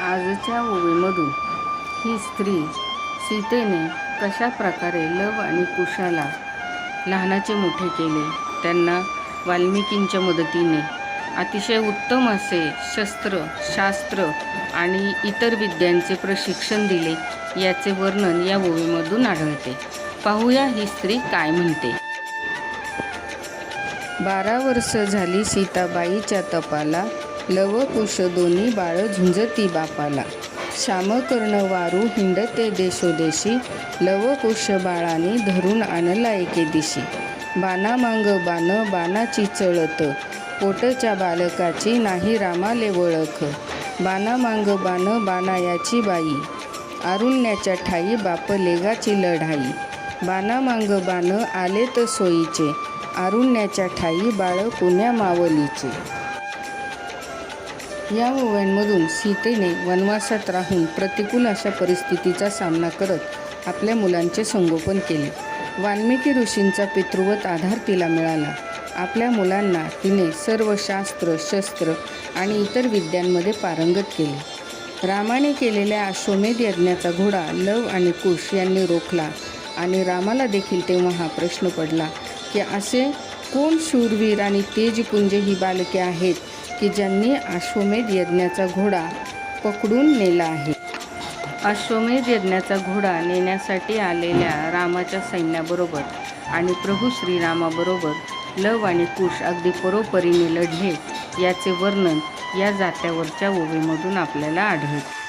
आजच्या ओवीमधून ही स्त्री सीतेने कशा प्रकारे लव आणि कुशाला लहानाचे मोठे केले त्यांना वाल्मिकींच्या मदतीने अतिशय उत्तम असे शस्त्र शास्त्र आणि इतर विद्यांचे प्रशिक्षण दिले याचे वर्णन या ओवीमधून आढळते. पाहूया ही स्त्री काय म्हणते. बारा वर्ष झाली सीताबाईच्या तपाला लव कुश दोन्ही बाळ झुंजती बापाला. श्यामकर्ण वारू हिंडते देशोदेशी लव कुश बाळाने धरून आणला एके दिशी. बाना मांग बाण बाणाची चळत. पोटच्या बालकाची नाही रामाले ओळख. बाना मांग बाण बाणायाची बाई. आरुण्याच्या ठाई बाप लेगाची लढाई. बाना मांग बाण आले तर सोयीचे. आरुण्याच्या ठाई बाळ पुण्या मावलीचे. या ओव्यांमधून सीतेने वनवासात राहून प्रतिकूल अशा परिस्थितीचा सामना करत आपल्या मुलांचे संगोपन केले. वाल्मिकी ऋषींचा पितृवत आधार तिला मिळाला. आपल्या मुलांना तिने सर्व शास्त्र शस्त्र आणि इतर विद्यांमध्ये पारंगत केले. रामाने केलेल्या अश्वमेध यज्ञाचा घोडा लव आणि कुश यांनी रोखला आणि रामाला देखील तेव्हा हा प्रश्न पडला की असे कोण शूरवीर आणि तेजपुंज ही बालके आहेत? की ज्यांनी अश्वमेध यज्ञाचा घोडा पकडून नेला आहे. अश्वमेध यज्ञाचा घोडा नेण्यासाठी आलेल्या रामाच्या सैन्याबरोबर आणि प्रभू श्रीरामाबरोबर लव आणि कुश अगदी परोपरीने लढले याचे वर्णन या जात्यावरच्या ओवेमधून आपल्याला आढळते.